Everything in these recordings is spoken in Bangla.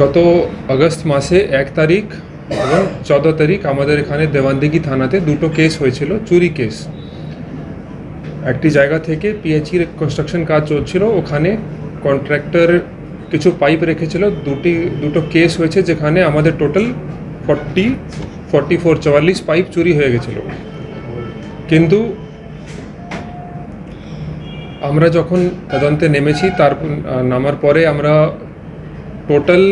গত আগস্ট মাসে এক তারিখ এবং চোদ্দ তারিখ আমাদের এখানে দেওয়ানদিঘি থানাতে দুটো কেস হয়েছিল, চুরি কেস। একটি জায়গা থেকে পিএইচির কনস্ট্রাকশন কাজ চলছিল, ওখানে কন্ট্রাক্টর কিছু পাইপ রেখেছিল, দুটি, দুটো কেস হয়েছে যেখানে আমাদের টোটাল ফর্টি ফর্টি ফোর চুয়াল্লিশ পাইপ চুরি হয়ে গেছিল। কিন্তু আমরা যখন তদন্তে নেমেছি, তার নামার পরে আমরা টোটাল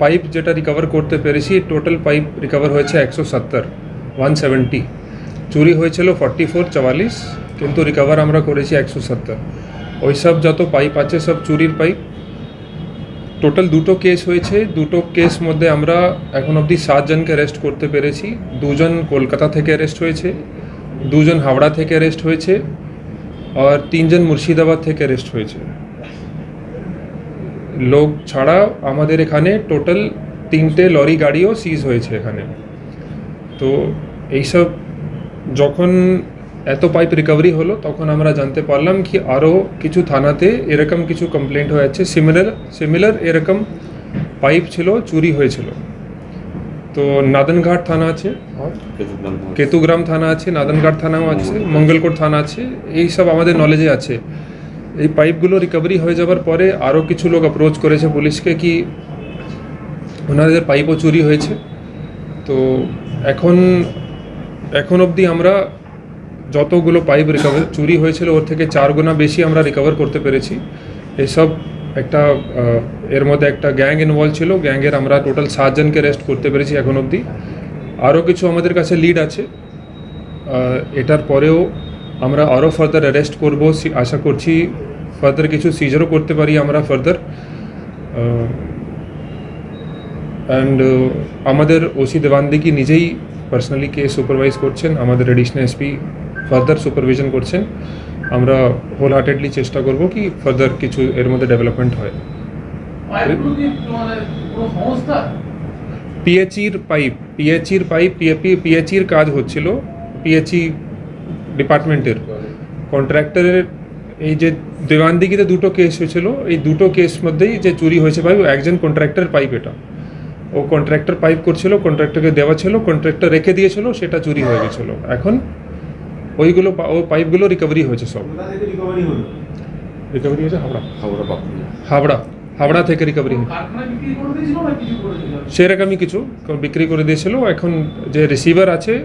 পাইপ যেটা রিকভার করতে পেরেছি টোটাল পাইপ রিকভার হয়েছে একশো সত্তর ওয়ান সেভেন্টি চুরি হয়েছিল ফর্টি ফোর চুয়াল্লিশ, কিন্তু রিকভার আমরা করেছি একশো সত্তর। ওই সব যত পাইপ আছে, সব চুরির পাইপ টোটাল দুটো কেস হয়েছে, দুটো কেস মধ্যে আমরা এখন অবধি সাতজনকে অ্যারেস্ট করতে পেরেছি। দুজন কলকাতা থেকে অ্যারেস্ট হয়েছে, দুজন হাওড়া থেকে অ্যারেস্ট হয়েছে, আর তিনজন মুর্শিদাবাদ থেকে অ্যারেস্ট হয়েছে। লোক ছাড়া আমাদের এখানে টোটাল তিনটে লরি গাড়িও সিজ হয়েছে এখানে। তো এইসব যখন এত পাইপ রিকভারি হলো তখন আমরা জানতে পারলাম কি আরও কিছু থানাতে এরকম কিছু কমপ্লেন্ট হয়ে হয়েছে। সিমিলার সিমিলার এরকম পাইপ ছিল চুরি হয়েছিল। তো নাদনঘাট থানা আছে। কেতুগ্রাম থানা আছে। নাদনঘাট থানাও আছে মঙ্গলকোট। থানা আছে। এই সব আমাদের নলেজে আছে। এই পাইপগুলো রিকভারি হয়ে যাওয়ার পরে আরও কিছু লোক অ্যাপ্রোচ করেছে পুলিশকে কি ওনাদের পাইপও চুরি হয়েছে। তো এখন এখন অবধি আমরা যতগুলো পাইপ রিকভার চুরি হয়েছিল ওর থেকে চার গুণা বেশি আমরা রিকভার করতে পেরেছি। এসব একটা এর মধ্যে একটা গ্যাং ইনভলভ ছিল গ্যাংয়ের আমরা টোটাল সাতজনকে রেস্ট করতে পেরেছি এখন অবধি। আরও কিছু আমাদের কাছে লিড আছে। এটার পরেও আমরা আরও ফার্দার অ্যারেস্ট করব আশা করছি ফার্দার কিছু সিজারও করতে পারি আমরা ফার্দার অ্যান্ড আমাদের ওসি দেবান্দিকি নিজেই পার্সোনালি কেস সুপারভাইজ করছেন, আমাদের এডিশনাল এসপি ফার্দার সুপারভিশন করছেন। আমরা হোল হার্টেডলি চেষ্টা করব কি ফার্দার কিছু এর মধ্যে ডেভেলপমেন্ট হয়। কি সংস্থা পাইপ পিএইচির পাইপ পিএপি পিএইচির কাজ হচ্ছিল পিএইচি ডিপার্টমেন্টের। কন্ট্রাক্টরের এই যে দেওয়ানদিগিতে দুটো কেস হয়েছিল এই দুটো কেস মধ্যেই যে চুরি হয়েছে পাইপ একজন কন্ট্রাক্টর পাইপ এটা। ও কন্ট্রাক্টর পাইপ করছিল কন্ট্রাক্টরকে দেওয়া ছিল কন্ট্রাক্টর রেখে দিয়েছিল সেটা চুরি হয়ে গেছিল। এখন ওইগুলো পা- ও পাইপগুলো রিকভারি হয়েছে সব। রিকভারি হয়েছে হাওড়া। হাওড়া হাওড়া। হাওড়া থেকে রিকভারি হয়েছে। কারখানা বিক্রি করে দিয়েছিল না কিছু করেছিল সেরকমই কিছু বিক্রি করে দিয়েছিল। এখন যে রিসিভার আছে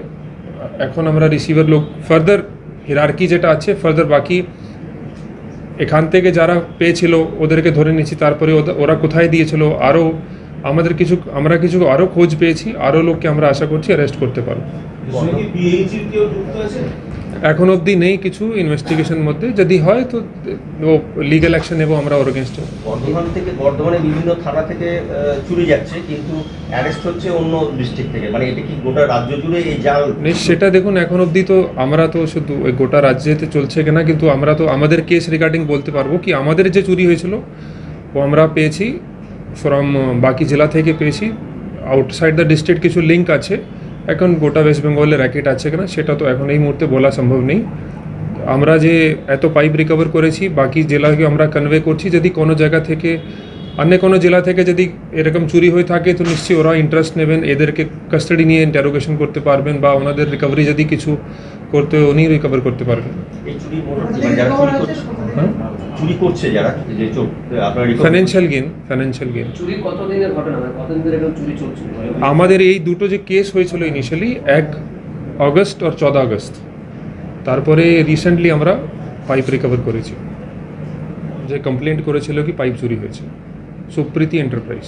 এখন আমরা রিসিভার লোক ফার্দার হিরার্কি যেটা আছে ফার্দার বাকি এখান থেকে যারা পেয়েছিল ওদেরকে ধরে নিয়েছি তারপরে ওরা কোথায় দিয়েছিল আরও আমাদের কিছু আমরা কিছু আরও খোঁজ পেয়েছি আরও লোককে আমরা আশা করছি অ্যারেস্ট করতে পারব। এখন অবধি নেই কিছু ইনভেস্টিগেশন মধ্যে। যদি হয় তো ও লিগ্যাল অ্যাকশন নেব আমরা ওর এগেনস্টে বর্ধমান থেকে বর্ধমানে বিভিন্ন থানা থেকে চুরি যাচ্ছে কিন্তু অ্যারেস্ট হচ্ছে অন্য ডিস্ট্রিক্ট থেকে। মানে এটা কি গোটা রাজ্য জুড়ে এই জাল? নেই সেটা দেখুন এখন অবধি তো আমরা তো শুধু ওই গোটা রাজ্যেতে চলছে কিনা কিন্তু আমরা তো আমাদের কেস রিগার্ডিং বলতে পারব কি আমাদের যে চুরি হয়েছিল ও আমরা পেয়েছি ফ্রম বাকি জেলা থেকে পেয়েছি। আউটসাইড দ্য ডিস্ট্রিক্ট কিছু লিঙ্ক আছে। এখন গোটা ওয়েস্ট বেঙ্গলে র্যাকেট আছে কিনা সেটা তো এখন এই মুহূর্তে বলা সম্ভব নেই। আমরা যে এত পাইপ রিকভার করেছি, বাকি জেলাকে আমরা কনভে করছি, যদি কোনো জায়গা থেকে, অন্য কোনো জেলা থেকে যদি এরকম চুরি হয়ে থাকে, তো নিশ্চয়ই ওরা ইন্টারেস্ট নেবেন। এদেরকে কাস্টাডি নিয়ে ইন্টারোগেশন করতে পারবেন বা ওনাদের রিকভারি যদি কিছু করতে উনি রিকভার করতে পারবেন চুরি মানে করছে হ্যাঁ? চুরি করছে যারা যে চোখ আপনার recover- financial gain financial gain চুরি কতদিনের ঘটনা? মানে কতদিন ধরে চুরি চলছিল আমাদের এই দুটো যে কেস হয়েছিল ইনিশিয়ালি এক অগস্ট আর চৌদহ আগস্ট তারপরে রিসেন্টলি আমরা পাইপ রিকভার করেছি। যে কমপ্লেন্ট করেছিল কি পাইপ চুরি হয়েছে। সুপ্রীতি এন্টারপ্রাইজ